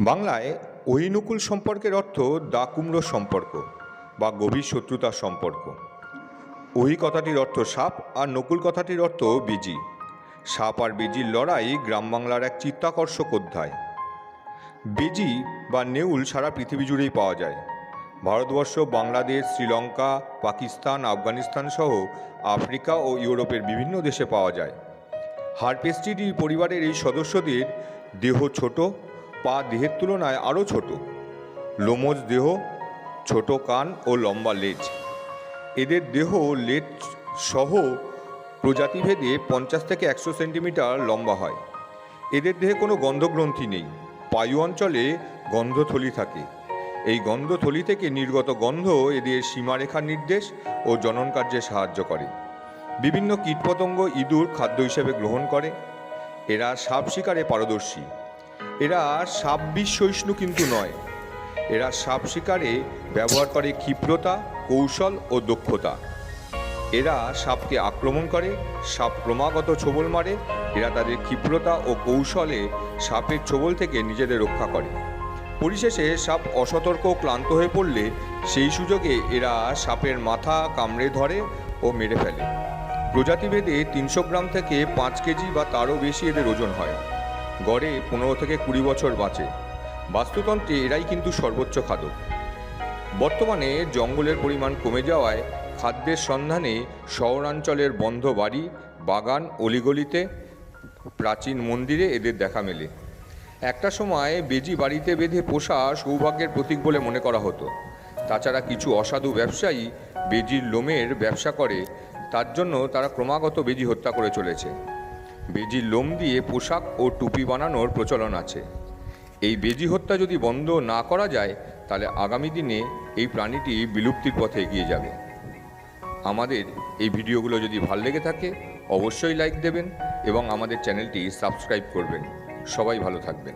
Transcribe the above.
বাংলায় অহিনুকুল সম্পর্কের অর্থ দা কুমড়ো সম্পর্ক বা গভীর শত্রুতার সম্পর্ক। ওহি কথাটির অর্থ সাপ আর নকুল কথাটির অর্থ বিজি। সাপ আর বিজির লড়াই গ্রাম বাংলার এক চিত্তাকর্ষক অধ্যায়। বেজি বা নেউল সারা পৃথিবী জুড়েই পাওয়া যায়। ভারতবর্ষ, বাংলাদেশ, শ্রীলঙ্কা, পাকিস্তান, আফগানিস্তান সহ আফ্রিকা ও ইউরোপের বিভিন্ন দেশে পাওয়া যায়। হারপেস্টিডি পরিবারের এই সদস্যদের দেহ ছোট পা দেহের তুলনায় আরও ছোট। লোমজ দেহ, ছোট কান ও লম্বা লেজ। এদের দেহ লেজ সহ প্রজাতিভেদে পঞ্চাশ থেকে একশো সেন্টিমিটার লম্বা হয়। এদের দেহে কোনো গন্ধগ্রন্থি নেই। পায়ু অঞ্চলে গন্ধথলি থাকে। এই গন্ধথলি থেকে নির্গত গন্ধ এদের সীমারেখার নির্দেশ ও জনন কার্যে সাহায্য করে। বিভিন্ন কীটপতঙ্গ ইঁদুর খাদ্য হিসেবে গ্রহণ করে। এরা সাপ শিকারে পারদর্শী। এরা সাপ বিষ সহিষ্ণু কিন্তু নয়। এরা সাপ শিকারে ব্যবহার করে ক্ষিপ্রতা, কৌশল ও দক্ষতা। এরা সাপকে আক্রমণ করে, সাপ ক্রমাগত ছোবল মারে, এরা তাদের ক্ষিপ্রতা ও কৌশলে সাপের ছোবল থেকে নিজেদের রক্ষা করে। পরিশেষে সাপ অসতর্ক ক্লান্ত হয়ে পড়লে সেই সুযোগে এরা সাপের মাথা কামড়ে ধরে ও মেরে ফেলে। প্রজাতিভেদে তিনশো গ্রাম থেকে পাঁচ কেজি বা তারও বেশি এদের ওজন হয়। গড়ে পনেরো থেকে কুড়ি বছর বাঁচে। বাস্তুতন্ত্রে এরাই কিন্তু সর্বোচ্চ খাদক। বর্তমানে জঙ্গলের পরিমাণ কমে যাওয়ায় খাদ্যের সন্ধানে শহরাঞ্চলের বন্ধ বাড়ি, বাগান, অলিগলিতে, প্রাচীন মন্দিরে এদের দেখা মেলে। একটা সময় বেজি বাড়িতে বেঁধে পোষা সৌভাগ্যের প্রতীক বলে মনে করা হতো। তাছাড়া কিছু অসাধু ব্যবসায়ী বেজির লোমের ব্যবসা করে, তার জন্য তারা ক্রমাগত বেজি হত্যা করে চলেছে। বেজির লোম দিয়ে পোশাক ও টুপি বানানোর প্রচলন আছে। এই বেজি হত্যা যদি বন্ধ না করা যায়, তাহলে আগামী দিনে এই প্রাণীটি বিলুপ্তির পথে এগিয়ে যাবে। আমাদের এই ভিডিওগুলো যদি ভালো লেগে থাকে, অবশ্যই লাইক দেবেন এবং আমাদের চ্যানেলটি সাবস্ক্রাইব করবেন। সবাই ভালো থাকবেন।